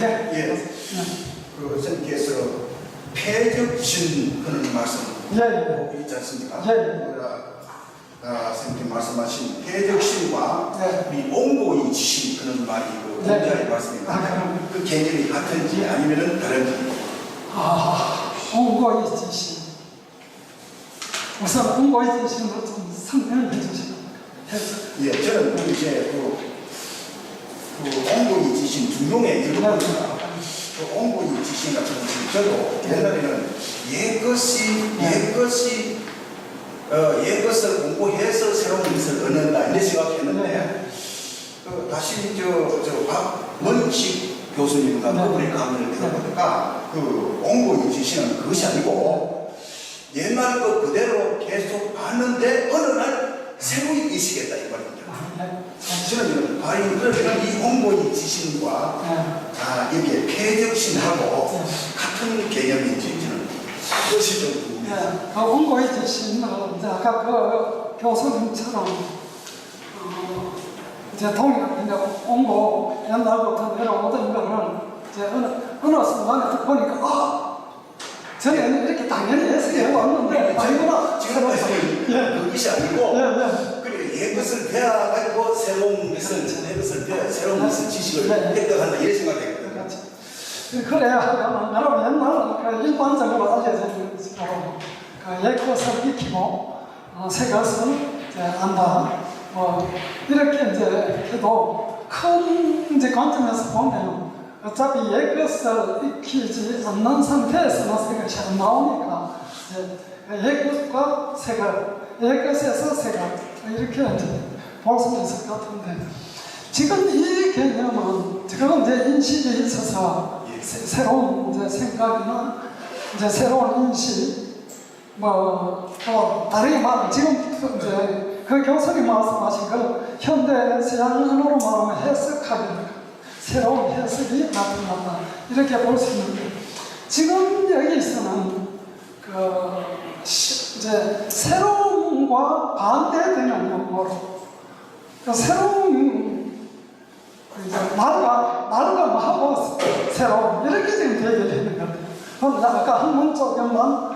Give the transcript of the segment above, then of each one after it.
예. 예. 네. 그 선생님께서 폐적신 하는 말씀 예, 예. 있지 않습니까? 예, 예. 그러나 아, 선생님 말씀하신 폐적신과 네. 우리 옹고이 지신 그런 말이 그 네. 공자의 말씀입니다. 아. 그 개념이 같은지 아니면은 다른지. 아, 온고의 지신. 우선 온고의 지신으로 좀 설명해 주시면 해서. 예, 저는 그 이제 그, 그 옹고이 지신 중용의 일부입니다. 그 옹고이 지신 같은 저도 옛날에는 옛 것이 옛 것이 어, 옛 것을 공부해서 새로운 것을 얻는다 이런 생각했는데 그 다시 저저 박문식 교수님과 네. 그분의 강의를 들어보니까 그 옹고이 지신은 그것이 아니고 옛날 거 그대로 계속 봤는데 어느 날 새로이 의식했다 이 말입니다. 아, 네. 저는 바로 그러면 이 옹고이 지신과 네. 아, 여기에 폐적신하고 네. 같은 개념인지 저는 그것이 좀 궁금해요. 네, 그 원고의 지신은 이제 아까 그 교수님처럼 어, 이제 동일 이제 원고 옛날부터 내려오던 거를 이제 어느 어느 순간에 딱 보니까 아 저는 이렇게 당연히 해석해 왔는데 아니구나 지금 말씀은 예. 그것이 아니고 네, 네. 그리고 옛것을 배워가지고 새로운 것을 옛것을 배워 새로운 것을 지식을 네. 획득한다 이런 생각했거든요. 그렇지. 그래야 하면 여러분 옛날은 그 일반적으로 알려진 것으로 그 옛것을 익히고 어, 새 것을 안다. 뭐 이렇게 이제 해도 큰 이제 관점에서 보면 어차피 옛것을 익히지 않는 상태에서는 새 것이 안 나오니까 이제 그 옛것과 새 것, 옛것에서 새 것 이렇게 볼 수 있을 것 같은데 지금 이 개념은 지금 이제 인식에 있어서 예. 새- 새로운 이제 생각이나 이제 새로운 인식 뭐또 다르게 말하면 지금 그 이제 그 교수님 말씀하신 그 현대 서양으로 말하면 해석하기 새로운 해석이 나타난다 이렇게 볼 수 있는데 지금 여기서는 그 시- 이제 새로 움과 반대되는 용어로 그 새로운 그 이제 말과 말과 뭐하고 새로운 이렇게 지금 얘기를 했는. 그럼 아까 한문 쪽에만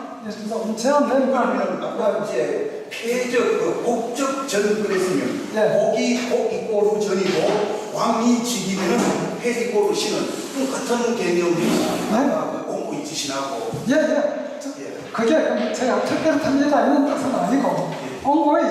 좀 제한된 그러면 거 아까 이제 폐적 그 복적 전 그랬으면 예. 복이 복이꼬루 전이고 왕이 지기면은 폐지꼬루 신은 그 같은 개념이 아까 옹고이 지신하고 예, 예. 저- 예. 그게 제가 특별히 틀리다 있는 뜻은 아니고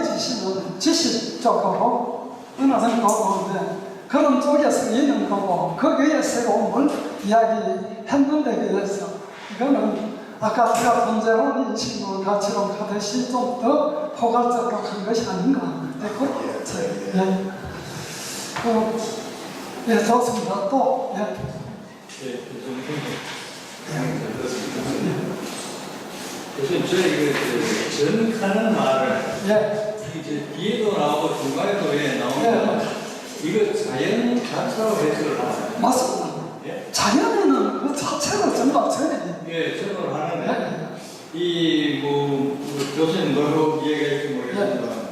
지시는 지시 쪽으로 어느 정도 이제 그런 쪽에서 있는 거고 거기에 새로움을 이야기했는데 비해서 이거는 아까 제가 문제로 인식을 가치로 하듯이 좀 더 포괄적으로 한 것이 아닌가 네, 그렇게 예, 예. 예. 그, 예, 좋습니다. 또, 예. 예, 좀 그렇습니다. 우선 저희 그 전하는 말을 예. 이제 뒤에도 나오고 중간에도 왜 나오는데 이거 자연 자체로 해석을 하나요? 맞습니다. 예? 자연에는 그 자체가 전에 예, 전을 하는데 네. 이뭐 교수님 너도 이해할지 모르겠지만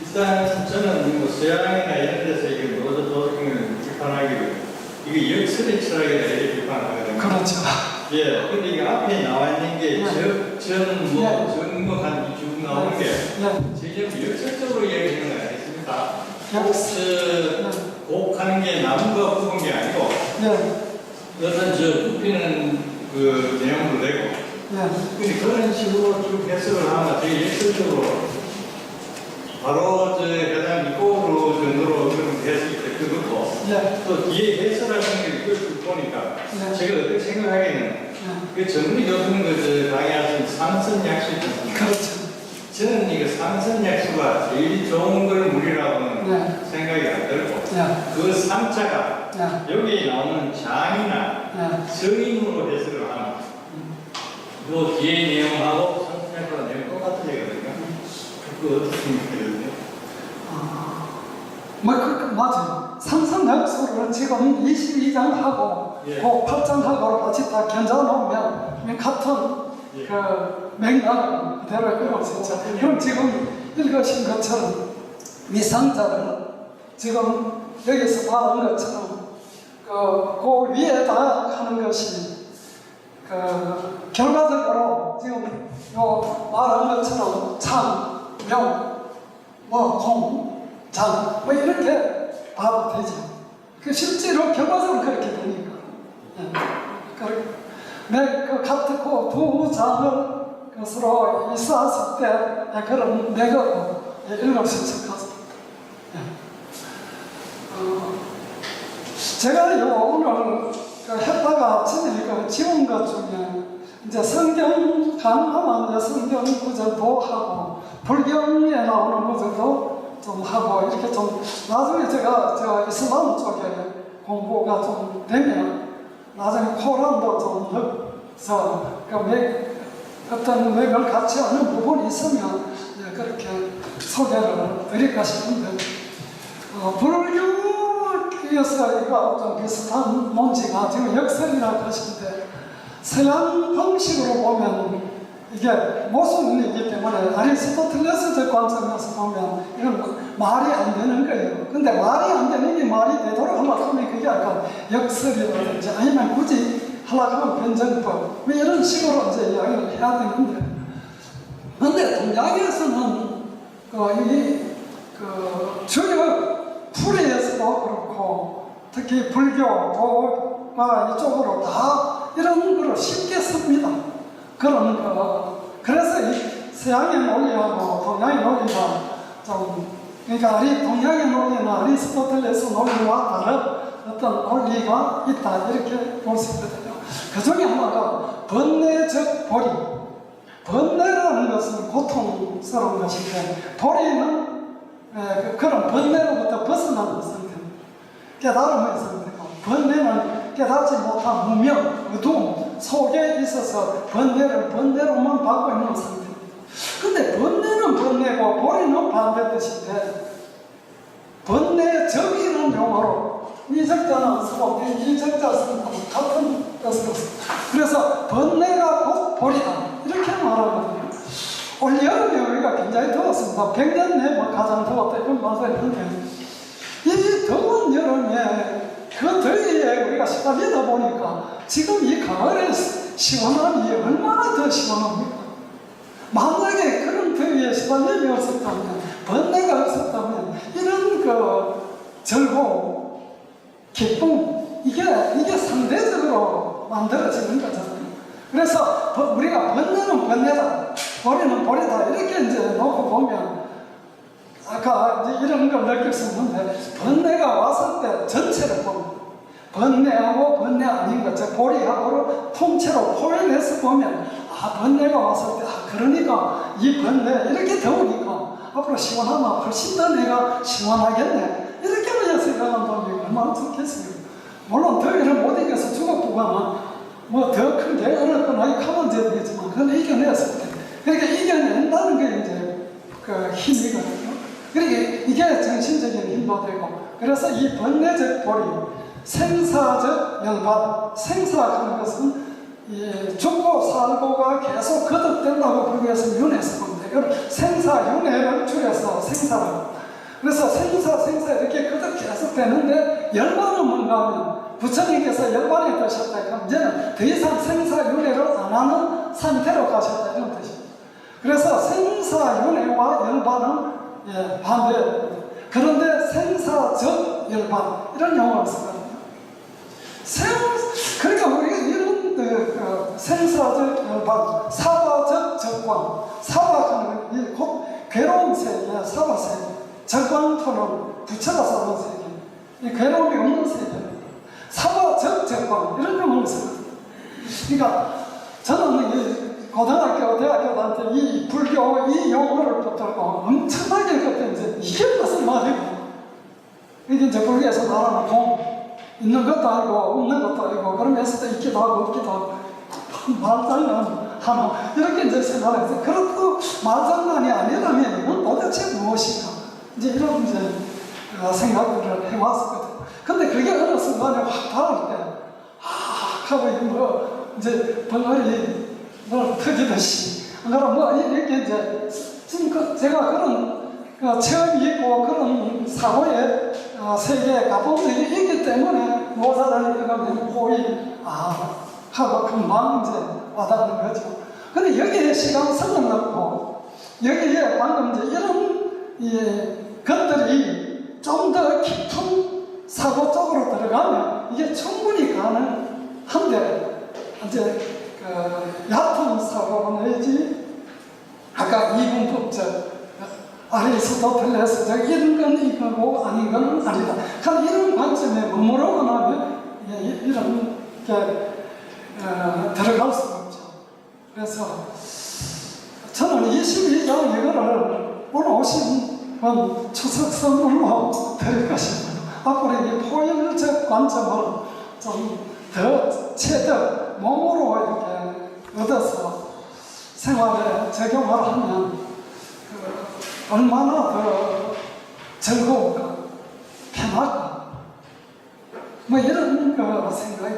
일단 저는 뭐 서양이나 이런 데서 이게 노조 도덕을 비판하기를 이게 역설의 철학이다 이렇게 비판하거든요. 그렇죠. 예, 근데 이게 앞에 나와 있는 게 네. 적, 전, 뭐, 네. 정목한 이쭉 예. 제일 역설적으로 이야기하는 거 아니겠습니까? 역- 곡, 곡하는 게 나무가 부은 게 아니고 예. 어떤 저 굽히는 그 내용을 내고 예. 근데 그런 식으로 쭉 해석을 하면 되게 역설적으로 바로 저 가장 이꼬로 정도로 그런 해석이 될 그거고 예. 또 뒤에 해설하는 게쭉 보니까 네. 제가 어떻게 생각하기에는 예. 그 정리 교수님 그 강의하신 상선약수 있잖습니까? 그렇죠. 저는 이거 상선약수가 제일 좋은 걸 물이라고는 네. 생각이 안 들고 예. 그 상자가 예. 여기 나오는 장이나 예. 성인으로 해석을 하면 그 뒤에 내용하고 상선약수가 내용 똑같은 얘기거든요. 그거 어떻게 생각해요? 뭐, 그, 그, 맞아요. 상상약수를 지금 22장하고 예. 그 8장하고 같이 다 견져 놓으면 같은 예. 그 맥락을 그대로 있죠. 그럼 지금 읽으신 것처럼 미상자를 지금 여기서 말한 것처럼 그, 그 위에다 하는 것이 그 결과적으로 지금 요 말한 것처럼 참, 명, 뭐 공, 장, 뭐 이렇게 봐도 되죠. 그 실제로 결과적으로 그렇게 되니까. 예. 그, 내, 그 같은 그 두 장을 것으로 있었을 때 예, 그런 내가 읽을 수 있을 것 같습니다. 예. 어, 제가 요 오늘 그 했다가 아침에 그 지운 것 중에 이제 성경 가능하면 성경 구절도 하고 불경에 나오는 구절도 좀 하고 이렇게 좀 나중에 제가 저 이슬람 쪽에 공부가 좀 되면 나중에 코란도 좀 넣어서 그 맥, 어떤 맥을 같이 하는 부분이 있으면 그렇게 소개를 드릴까 싶은데 어, 불교에서 이거 좀 비슷한 문제가 지금 역설이라고 하시는데 서양 방식으로 보면 이게 모순이기 때문에 아리스토텔레스적 관점에서 보면 이건 말이 안 되는 거예요. 근데 말이 안 되는 게 말이 되도록 하면 그게 약간 역설이라든지 아니면 굳이 하려고 하면 변정법 뭐 이런 식으로 이제 이야기를 해야 되는데 근데 동양에서는 그, 이, 그, 주요 풀이에서도 그렇고, 특히 불교가 이쪽으로 다 이런 거를 쉽게 씁니다. 그런 거. 그래서 이 서양의 논리하고 동양의 논리가 좀, 그러니까 아리, 동양의 논리는 아리스토텔레스 논리와 다른 어떤 논리가 있다. 이렇게 볼 수 있거든요. 그 중에 하나가 번뇌적 보리. 번뇌라는 것은 고통스러운 것인데 보리는 에, 그, 런 번뇌로부터 벗어나는 상태입니다. 깨달음의 상태고 번뇌는 깨닫지 못한 무명, 어두움 속에 있어서 번뇌를 번뇌로만 받고 있는 상태입니다. 근데 번뇌는 번뇌고 보리는 반대 뜻인데 번뇌적이라는 용어로 이적자는 쓰고 이적자 쓰는 거 같은 씁니다. 그래서 번뇌가 곧 보리다 이렇게 말하거든요. 올 여름에 우리가 굉장히 더웠습니다. 100년 내에 뭐 가장 더웠다 이런 말도 있는데 이 더운 여름에 그 더위에 우리가 시달리다 보니까 지금 이 가을에 시원함이 얼마나 더 시원합니까? 만약에 그런 더위에 시달림이 없었다면 번뇌가 없었다면 이런 그 즐거움, 기쁨 이게 이게 상대적으로 만들어지는 거잖아요. 그래서 버- 우리가 번뇌는 번뇌다, 보리는 보리다 이렇게 이제 놓고 보면 아까 이제 이런 걸 느낄 수 있는데 번뇌가 왔을 때 전체를 보면 번뇌하고 번뇌 아닌 것, 즉 보리하고를 통째로 포괄해서 보면 아 번뇌가 왔을 때 아 그러니까 이 번뇌 이렇게 더우니까 앞으로 시원하면 훨씬 더 내가 시원하겠네 이렇게만 생각한다면 얼마나 좋겠어요. 물론 더위를 못 이겨서 죽었구나 뭐더 큰 대안을 거나 가면 되겠지만 그건 이겨냈을 때 그러니까 이겨낸다는 게 이제 그 힘이거든요. 그러니까 이게 정신적인 힘도 되고 그래서 이 번뇌적 보리 생사적 연관 생사하는 것은 이 죽고 살고가 계속 거듭된다고 불교에서 봅니다. 이걸 생사 윤회를 줄여서 생사라고. 그래서 생사 생사 이렇게 거듭 계속 되는데 열반은 뭔가 하면 부처님께서 열반에 드셨다 그럼 이제는 더 이상 생사 윤회를 안 하는 상태로 가셨다 이런 뜻입니다. 그래서 생사 윤회와 열반은 예, 반대입니다. 그런데 생사적 열반 이런 용어를 쓰거든요. 생, 그러니까 우리가 이런 그, 그 생사적 열반, 사바적 적관, 사바하는 이곧 괴로운 세계, 사바 세계, 적관토는 부처가 사는 세계, 이 괴로움이 없는 세계입니다. 사바적 적관 이런 용어를 쓰거든요. 그러니까 저는 이 고등학교, 대학교 다닐 때이 불교 이 용어를 붙들고 엄청나게 그때 이제 이게 무슨 말이고. 이게 이제 불교에서 말하는 공 있는 것도 아니고 없는 것도 아니고 그러면서 또 있기도 하고 없기도 하고. 말장난 하나. 이렇게 이제 생각해서 그렇고 말장난이 아니라면 이건 도대체 무엇인가 이제 이런 이제 어, 생각을 해왔었거든요. 근데 그게 어느 순간에 확 다를 때 아, 하고 이뭐 이제 벙어리 뭐 터지듯이 그럼 뭐 이렇게 이제 지금 그 제가 그런 그 체험이 있고 그런 사고의 어, 세계에 적이 있기 때문에 모자를 읽으면 보이 아 하고 금방 이제 와닿는 거죠. 근데 여기에 시간성은 없고 여기에 방금 이제 이런 이 것들이 좀 더 깊은 사고 쪽으로 들어가면 이게 충분히 가능한데 이제 그 얕은 사고 내지 아까 이분법적 아리스토텔레스적 이런 건 이거고 아닌 건 아니다. 그러니까 이런 관점에 머무르고 나면 이런 게 어, 들어갈 수가 없죠. 그래서 저는 22장 이거를 오늘 오신 분 추석 선물로 드릴 것입니다. 앞으로 이 포인적 관점을 좀더 채득 몸으로 이렇게 얻어서 생활에 적용을 하면 그 얼마나 더 즐거울까, 편할까, 뭐 이런 거 생각이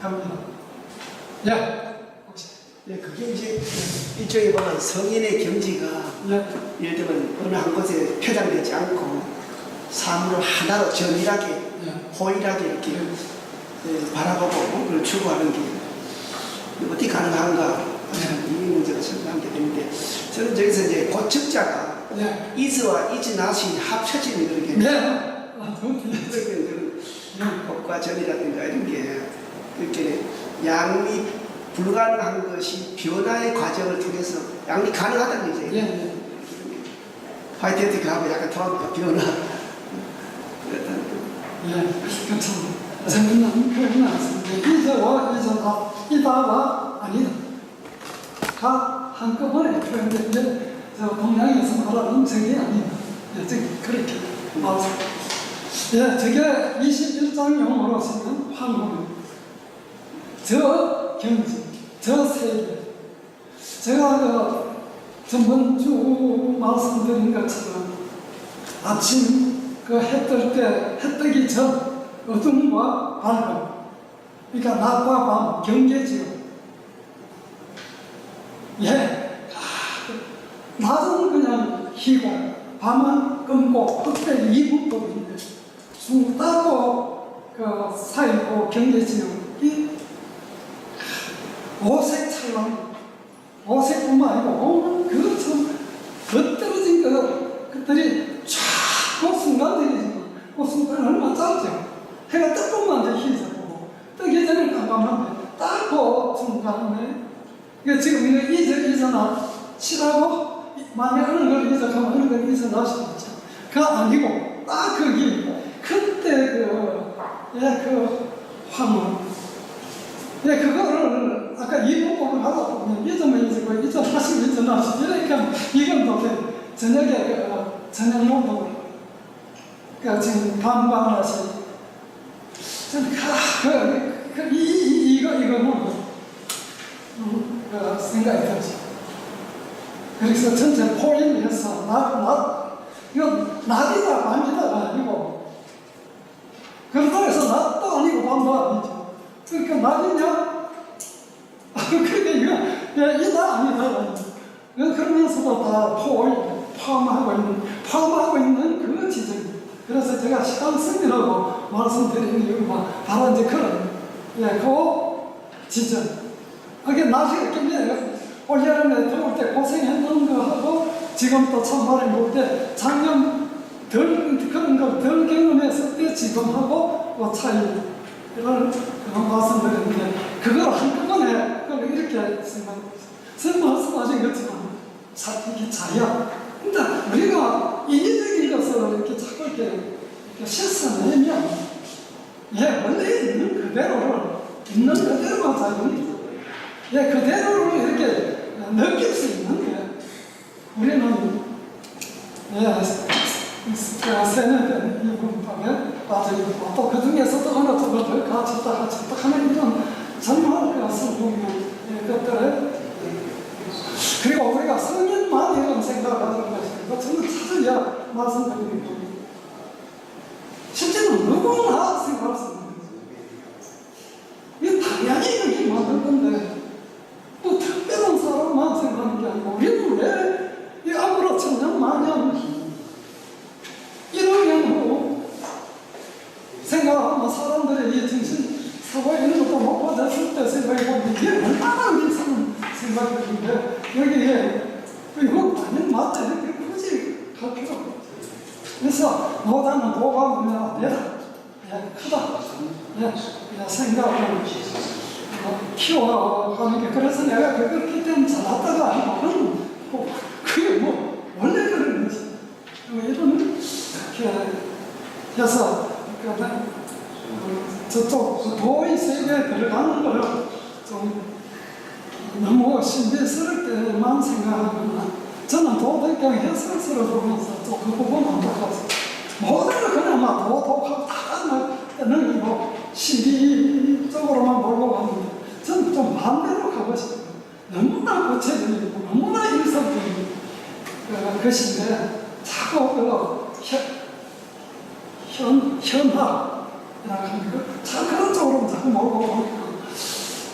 듭니다. 예, 네, 그게 이제 일종의 보면 성인의 경지가 예, 예를 들면 어느 한 곳에 표장되지 않고 사물을 하나로 정밀하게 예, 호일하게 이렇게 예, 바라보고 그걸 추구하는 게 어떻게 가능한가 이 문제가 생각하게 되는데 저는 저기서 이제 고측자가 예, 이즈와 이즈낫이 합쳐지는 그런 게 예, 아, 그, 그런 예, 법과 전이라든가 이런 게 이렇게 양립 불가능한 것이 변화의 과정을 통해서 양립 가능하다는 예, 얘기죠. 예. 화이트헤드 가고 약간 통합과 변화. 그랬다는. 예, 재밌는 이제와 이다와 아니다 다 한꺼번에 표현된 저 동양에서 말하는 적이 아니다 예, 저기 그렇게 말씀 예, 저게 21장 용어로 쓰는 황금 저 경지 저 세계 제가 그 전번 주 말씀드린 것처럼 아침 그 해 뜰 때, 해 뜨기 전 어둠과 밝음. 그러니까 낮과 밤 경계지요. 예. 아, 낮은 그냥 희고, 밤은 끊고, 그때 이분법인데, 중 따고 그 사이고 경계지요. 이 오색 찰랑, 오색뿐만 아니고, 그참 겉떨어진 그, 것들이 쫙, 그 순간들이지만, 그 순간 얼마 짧죠. 해가 뜨고만 이제 희석하고, 뜨기 전에 깜깜한데, 딱그 순간에, 이게 지금 이거 이제 이전아, 치라고, 만약 어느 걸 이적하면 어느 걸수 있죠. 그 아니고, 딱 거기, 그때 그, 예, 그 화물, 예, 그거를 아까 이 부분을 하다 보면 이점을 잊고 이점 하시고 이점 하시고 이러니까 이건 도대 저녁에 그 저녁 노동을 그 지금 반반 하시 저는 그, 그, 이, 이, 이거 이거는 음, 그 생각이 들죠. 그래서 전체 포인해서 낮, 낮, 이거 낮이다 밤이다가 아니고 그렇다고 해서 낮도 아니고 밤도 아니죠. 그러니까 낮이냐? 야, 이다 아니다. 그러면서도 다 포, 포함하고 있는, 포함하고 있는 그 지점. 그래서 제가 시간승이라고 말씀드리는 이유가 바로 이제 그런, 예, 그 지점. 그게 이렇게 면 올여름에 더울 때 고생했는 거 하고 지금 또 찬바람이 불때 작년 덜, 그런 걸 덜 경험했을 때 지금하고 뭐 차이. 이런 말씀드렸는데 그걸 한꺼번에 그걸 이렇게 생각합니다. 선생님 말씀하신 것처럼 자, 이게 자야. 근데 우리가 인위적인 것을 이렇게 자꾸 이렇게, 이렇게 실수내면 예, 원래 있는 그대로를 있는 그대로만 자유입니다. 예, 그대로를 이렇게 느낄 수 있는 게 우리는 예, 세뇌된 이 문법에 빠져있고 또 그 중에서도 어느 쪽을 더 가졌다 가졌다 하는 이런 정말 그 성공의 것들을 그리고 우리가 성인만 이런 생각을 하는 것이고 저는 찾아야 말씀드리는 겁니다. 실제로 누구나 생각할 수 있는 거죠. 이게 당연히 이렇게 만든 건데 또 특별한 사람만 생각하는 게 아니고 우리는 왜이 앞으로 천년 만년 이러면 생각하면 사람들의 이 정신 이게 얼마나 의미있는 생각이 드는데 여기에 이거 완전 맞다 이렇게 굳이 갈 필요 없어. 그래서 노다는 도가 보면 안 되다. 예, 크다. 예, 예, 생각을 어, 키워가는 게 그래서 내가 그걸 그때는 잘났다가 아니고 뭐, 그게 뭐 원래 그런 거지. 뭐 이런 이렇게 해서 그러니까 어, 저쪽 그 도의 세계에 들어가는 거를 좀 너무 신비스럽게만 생각하거나 저는 도덕경 해설서를 보면서 좀그 부분 안 똑같아요. 모든 걸 그냥 막 도덕하고 다 넘기고 신비적으로만 보고 갔는데 저는 좀 반대로 가고 싶어요. 너무나 구체적이고 너무나 일상적인 그 것인데 자꾸 그 현, 현, 현학 이라고 하는 거, 자, 그런 쪽으로 자꾸 가니까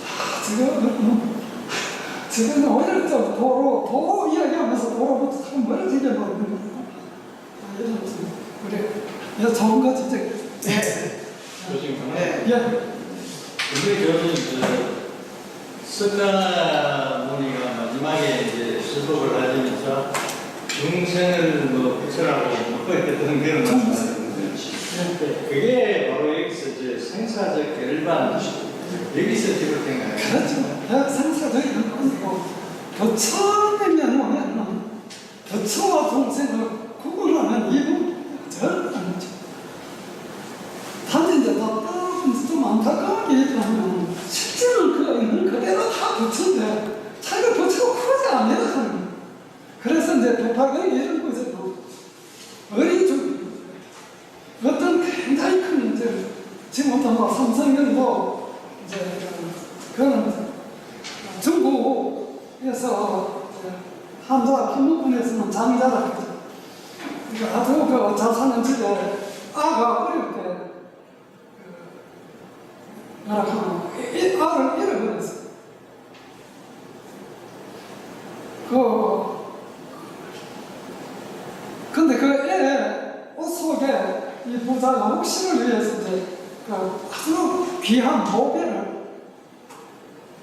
아, 지금 음, 지금 오히려 좀 도로, 도로 이야기하면서 도로부터 참 멀어지게 만드는 거예요. 아, 이런 좀, 그래. 이거 좋은 거 진짜. 네. 교수님 하나. 네. 예, 우리 교수님 그 석가 모니가 마지막에 이제 수록을 하시면서 중생을 뭐 부처라고 뭐 이렇게 그런 그런 말씀 하셨는데 예. 그게 바로 이제 생사적 결반 여기서 비롯된 거예요. 그렇죠. 대학 생사적인 건이고, 교처이면 뭐냐면, 교처와 동생을 구분하는 이유, 절대 아니죠. 단지 이제 좀 안타까운 게 있다면, 실제는 그 있는 그대로 다 교처인데, 자기가 교처가 크지 않아요, 하는 거예요. 그래서 이제 도파경이 이런 거죠. 어리죠. 어떤 굉장히 큰 문제를, 지금부터 뭐 삼성경도 이제 그- 그거는 중국에서 한자 한국분에서는 장자라 그러죠. 그러니까 아주 그 자사는 집에 아가 어릴 때 그, 하나 이 아를 잃어버렸어. 그 근데 그 애 옷 속에 이 부자가 혹시를 위해서 이제 그 아주 귀한 모배를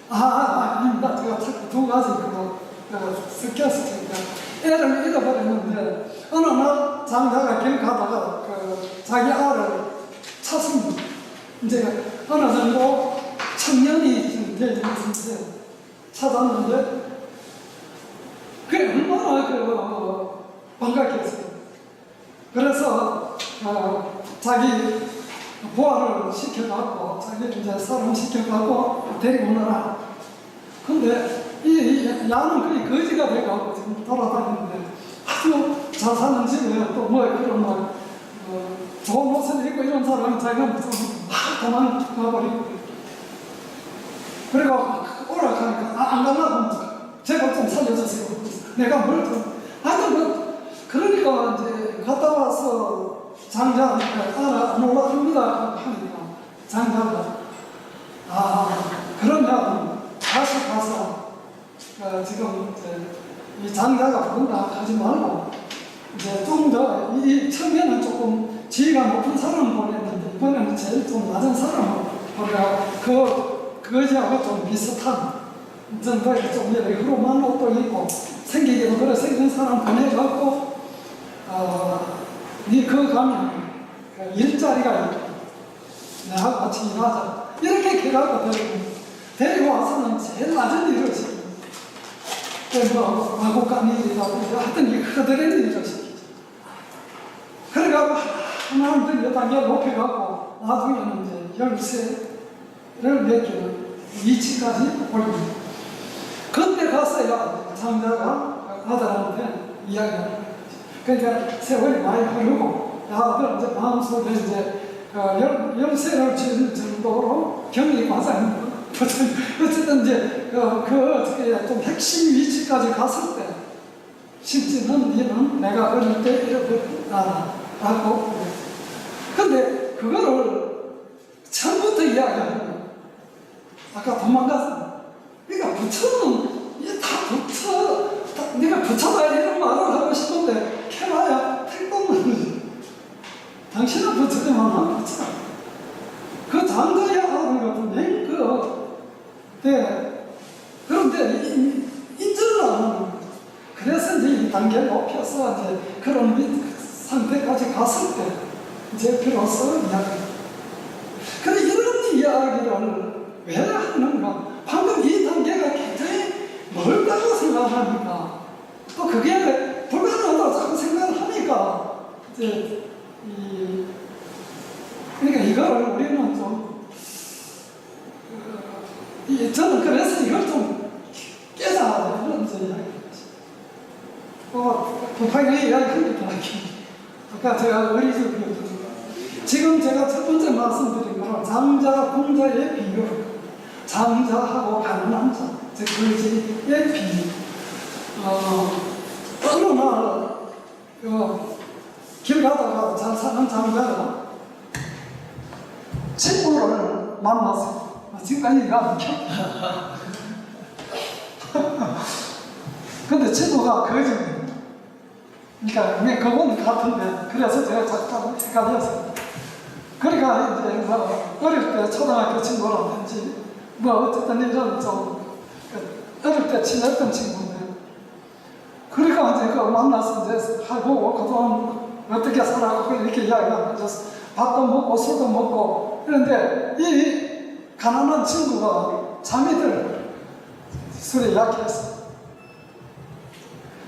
아, 아, 아닙니다. 제가 자꾸 두 가지 그거 그 섞여서 제가 애를 잃어버렸는데 어느 날 장자가 길 가다가 그 자기 아를 찾습니다. 이제 어느 정도 청년이 좀 되는데 찾았는데 그게 얼마나 그 반갑겠어요. 그래서 어, 자기 부하를 시켜갖고 자기 이제 사람 시켜갖고 데리고 오너라. 근데 이, 이 야는 그리 거지가 돼갖고 지금 돌아다니는데 아주 잘 사는 집에 또 뭐 그런 막 어, 좋은 옷을 입고 이런 사람이 자기가 무슨 막 도망가버리고 그리고 오락하니까 아, 안 가려고 제가 좀 살려주세요. 내가 뭘 좀. 하여튼 그, 그러니까 이제 갔다 와서 장자, 알아, 안 올라갑니다. 하니까 장자가, 아, 그러면 다시 가서, 어, 지금 이제 이 장자가 부른다 하지 말고, 이제 좀 더, 이 처음에는 조금 지위가 높은 사람을 보냈는데, 이번에는 제일 좀 낮은 사람을 보내가 그, 그거지하고 좀 비슷한, 좀 이렇게 흐름한 옷도 입고, 생기기도 그래 생긴 사람 보내갖고, 어, 니그 가면 그 일자리가. 내하고 같이 일하자. 이렇게 기라고 데리고, 데리고 와서는 제일 낮은 일을 시키고, 뭐, 마구간 일이라고, 하여튼 이 그들의 일을 시키죠. 그래가지고, 하나님들 몇 단계 높여갖고, 나중에는 이제 열쇠를 맡기는 위치까지 올립니다. 그때 갔어야 장자가 아들한테 이야기하는. 그러니까 세월이 많이 흐르고 아들 이제 마음속에 이제 어, 열, 열쇠를 줄 정도로 경력이 맞아요. 어쨌든 이제 그, 그 어떻게 좀 핵심 위치까지 갔을 때 심지는 니는 내가 어릴 때 잃어버렸다 라고 그래요. 근데 그거를 아까 도망가서 그러니까 부처는 이게 다 부처 다, 내가 부처다 이런 말을 하고 싶은데 캐나야 택동은 당신은 부처지만 안 부처 그 장자야 하는 것도 냉그 네. 그런데 인정을 안 하는 거 그래서 이제 이 단계를 높여서 이제 그런 상태까지 갔을 때 이제 비로소 이야기 그런데 이런 이야기를 왜 하는가? 방금 이 단계가 굉장히 멀다고 생각하니까 또 그게 불가능하다고 자꾸 생각을 하니까 이제 이 그러니까 이거를 우리는 좀 어, 이, 저는 그래서 이걸 좀 이런 이제 이야기를 어, 부파이 이야기합니다. 아까 제가 어리석이었던 지금 제가 첫 번째 말씀드린 거는 장자, 공자의 비유, 장자하고 가난한 자, 즉 거지의 비유. 어, 어느 날, 그, 길 가다가 잘 사는 장자가 친구를 만났어요. 아, 지금까지 이거 안 켜? 근데 친구가 거짓말이에요. 그러니까 그냥 그건 같은데 그래서 제가 잠깐 헷갈렸어요. 그러니까 이제 그래서 어릴 때 초등학교 친구라든지 뭐 어쨌든 이런 좀그 어릴 때 친했던 친구인데 그러니까 이제 그 만나서 이제 하고 그동안 어떻게 살아가고 이렇게 이야기하면서 밥도 먹고 술도 먹고 그런데 이 가난한 친구가 잠이 들어요. 술에 약해서.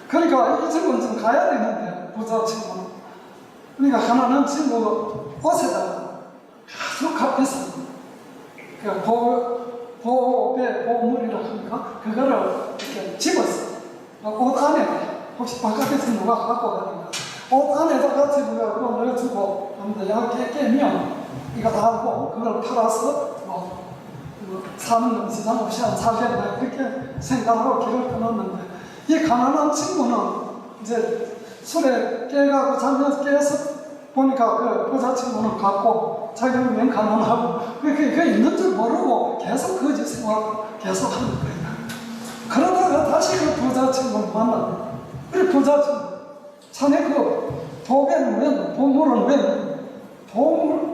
그러니까 이 친구는 좀 가야 되는데 부자 친구는 그러니까 가난한 친구 옷에다가 그 보, 보배 보물이라 합니까? 그거를 이렇게 집었어 옷 안에 혹시 바깥에서 누가 갖고 가는가 옷 안에다가 집어가지고 넣어주고 아무튼 약게 깨면 이거 다 하고 그걸 팔아서 뭐뭐 사는 건 지장 없이 안 살겠다 이렇게 생각하고 길을 끊었는데 이 가난한 친구는 이제 술에 깨가고 잠에서 깨서 보니까 그 부자 친구는 갖고 자기는 웬 가난하고 그, 그, 그 있는 줄 모르고 계속 거짓 생활 계속 하는 거예요. 그러다가 다시 그 부자 친구를 만납니다. 우리 부자 친구 자네 그 보배는 왜 보물은 왜 보물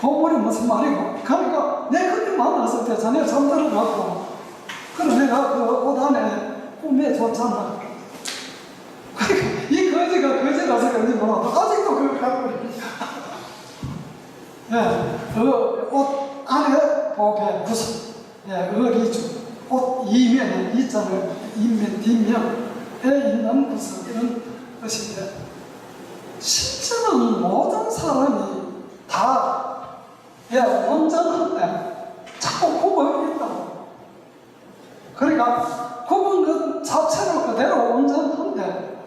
보물이 무슨 말이고 그러니까 내 그때 만났을 때 자네 잠들어 갖고 그래 내가 그 옷 안에 꾸며줬잖아 그러니까 이 거지가 거지라서 그런지 몰라도 아직도 그걸 갖고 예, 그옷 안에 보배 구슬. 예, 의리주 옷 이면에 이자를 이면 뒷면에 있는 구슬 이런 것인데 실제는 모든 사람이 다 예, 온전한데 자꾸 구멍이 있다고. 그러니까 구멍 그 자체로 그대로 온전한데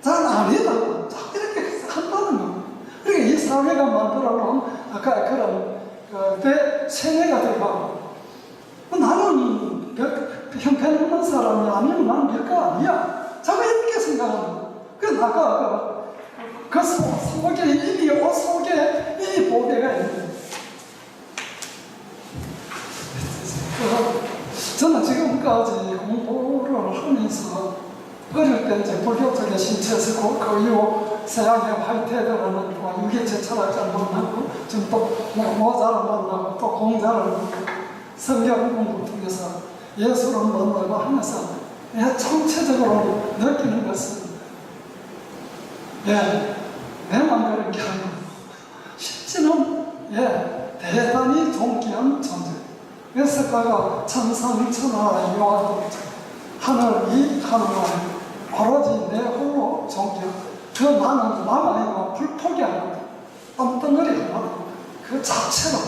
잘 아니다고 이렇게 한다는 거예요. 그러니까 이 사회가 만들어 놓은 아까 그런 그내 생애가 되고 나는 별, 형편 없는 사람이 아니면 나는 별거 아니야. 자꾸 이렇게 생각하는. 그래서 아까 그, 그 속, 속에 이미 옷 속에 이 보배가 있는 저는 지금까지 공부를 하면서 어릴 때 이제 불교 쪽에 신체에서 그, 그 이후 서양의 화이테드라는 그 유기체 철학자를 만나고 지금 또 모자를 만나고 또 공자를 만나고 성경 공부 통해서 예수를 만나고 하면서 예, 총체적으로 느끼는 것은 예, 내만 그런 게 아니고 실제는 예, 대단히 존귀한 존재. 그래서 그가 천상 천하 요하도 하늘 이 하늘 오로지 내 홀로 존귀하고 그 나는 아니고 불폭이 땀덩어리 하나 그 자체로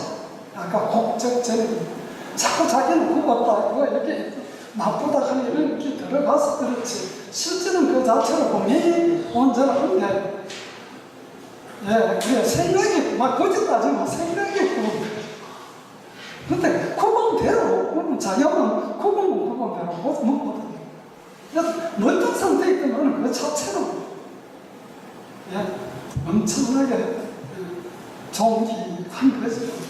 약간 곡적적인 자꾸 자기는 굽었다 이거 이렇게 나쁘다 하는 이런 게 들어가서 그렇지. 실제는 그 자체로 분명히 온전한데 예, 그래 생각이 막 거짓하지 마 생각이 구분 근데 구멍대로 구분 자연은 구멍은 구멍대로 못 먹거든 요 멀던 상태에 있으면 그 자체로 예, 엄청나게 그 존귀한 거죠